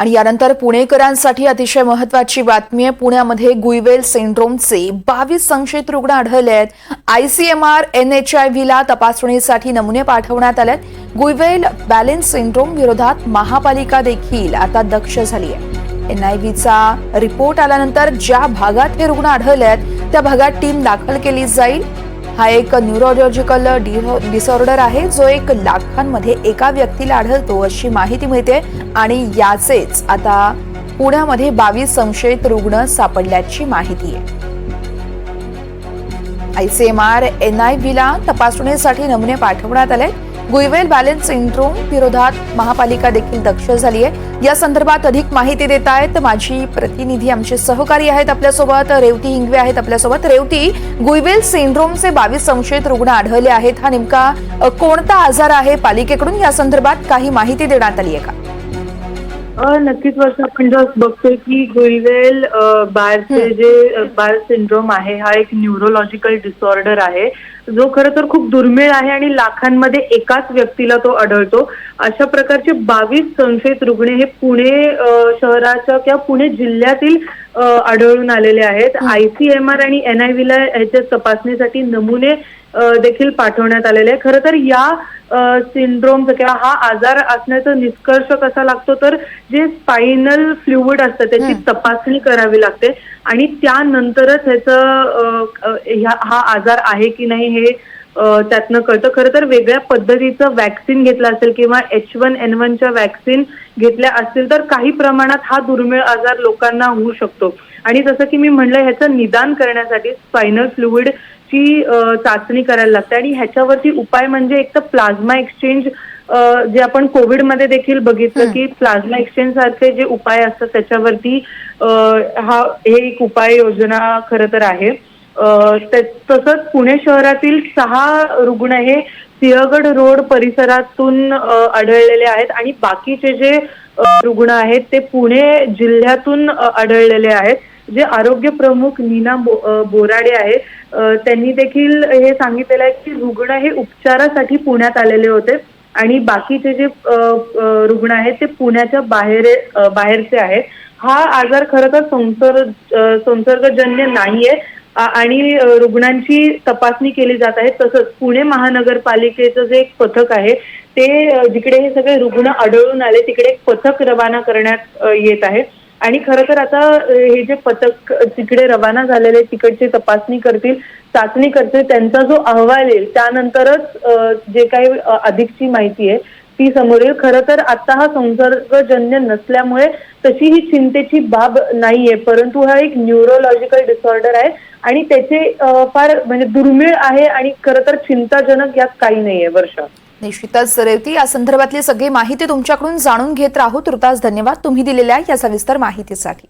आणि यानंतर पुणेकरांसाठी अतिशय महत्वाची बातमी आहे. पुण्यामध्ये गुईवेल सिंड्रोमचे बावीस संशयित रुग्ण आढळले आहेत. आयसीएमआर एन एच आय व्हीला तपासणीसाठी नमुने पाठवण्यात आले आहेत. गुईवेल बॅलेन्स सिंड्रोम विरोधात महापालिका देखील आता दक्ष झाली आहे. एनआयव्हीचा रिपोर्ट आल्यानंतर ज्या भागात हे रुग्ण आढळले आहेत त्या भागात टीम दाखल केली जाईल. हा एक न्यूरोलॉजिकल डिसऑर्डर आहे. जो एक लाखांमध्ये एका व्यक्तीला आढळतो अशी माहिती मिळते आणि याचेच आता पुण्यामध्ये बावीस संशयित रुग्ण सापडल्याची माहिती आहे. आयसीएमआर बीला तपासणीसाठी नमुने पाठवण्यात आले. गुईवेल बॅलेन्स सिंड्रोम विरोधात महापालिका देखील दक्ष झाली आहे या संदर्भात अधिक माहिती देत आहेत माझी प्रतिनिधी आमचे सहकारी आहेत आपल्यासोबत. रेवती हिंगवे आहेत आपल्यासोबत. रेवती गुईवेल सिंड्रोमचे बावीस संशयित रुग्ण आढळले आहेत. हा नेमका कोणता आजार आहे पालिकेकडून? या संदर्भात काही माहिती देण्यात आली आहे का? नक्कीच वर्ष आपण जस्ट बघतोय की गुईवेल बारचे जे बार सिंड्रोम आहे हा एक न्यूरोलॉजिकल डिसऑर्डर आहे. जो खरं तर खूप दुर्मिळ आहे आणि लाखांमध्ये एकाच व्यक्तीला तो आढळतो. अशा प्रकारचे बावीस संशयित रुग्ण हे पुणे शहराच्या किंवा पुणे जिल्ह्यातील आढळून आलेले आहेत. आयसीएमआर आणि एनआयव्हीला ह्याच्या तपासणीसाठी नमुने देखील पाठवण्यात आलेले आहे खरं तर या सिंड्रोमचा किंवा हा आजार असण्याचा निष्कर्ष कसा लागतो तर जे स्पायनल फ्लुइड असतं त्याची तपासणी करावी लागते. आणि त्यानंतरच ह्याचं हा आजार आहे की नाही हे त्यातनं कळतं. खरं तर वेगळ्या पद्धतीचं वॅक्सिन घेतलं असेल किंवा एच वन एन वनच्या वॅक्सिन घेतल्या असतील तर काही प्रमाणात हा दुर्मिळ आजार लोकांना होऊ शकतो. आणि जसं की मी म्हणलं ह्याचं निदान करण्यासाठी स्पायनल फ्लुइड ची चाचणी करायला लागते. आणि ह्याच्यावरती उपाय म्हणजे एक तर प्लाझ्मा एक्सचेंज जे आपण कोविडमध्ये देखील बघितलं की प्लाझ्मा एक्सचेंज सारखे जे उपाय असतात त्याच्यावरती हा हे एक उपाय योजना खरं तर आहे. तसंच पुणे शहरातील सहा रुग्ण हे सिंहगड रोड परिसरातून आढळलेले आहेत आणि बाकीचे जे रुग्ण आहेत ते पुणे जिल्ह्यातून आढळलेले आहेत. जे आरोग्य प्रमुख नीना बो- बोराडे आहेत त्यांनी देखील हे सांगितलेलं आहे की रुग्ण हे उपचारासाठी पुण्यात आलेले होते आणि बाकीचे जे रुग्ण आहेत ते पुण्याच्या बाहेर बाहेरचे आहेत. हा आजार खरं तर संसर्ग संसर्गजन्य नाहीये. आणि रुग्णांची तपासणी केली जात आहे. तसंच पुणे महानगरपालिकेचं जे एक पथक आहे ते जिकडे हे सगळे रुग्ण आढळून आले तिकडे एक पथक रवाना करण्यात येत आहे. आणि खरं तर आता हे जे पथक तिकडे रवाना झालेले तिकडची तपासणी करतील चाचणी करतील त्यांचा जो अहवाल येईल त्यानंतरच जे काही अधिकची माहिती आहे ती समोर येईल. खरं तर आता हा संसर्गजन्य नसल्यामुळे तशी ही चिंतेची बाब नाहीये. परंतु हा एक न्यूरोलॉजिकल डिसऑर्डर आहे आणि त्याचे फार म्हणजे दुर्मिळ आहे आणि खरं तर चिंताजनक यात काही नाहीये वर्षा. निश्चितच रेवती या संदर्भातली सगळी माहिती तुमच्याकडून जाणून घेत राहू. तुर्तास धन्यवाद. तुम्ही दिलेल्या या सविस्तर माहितीसाठी.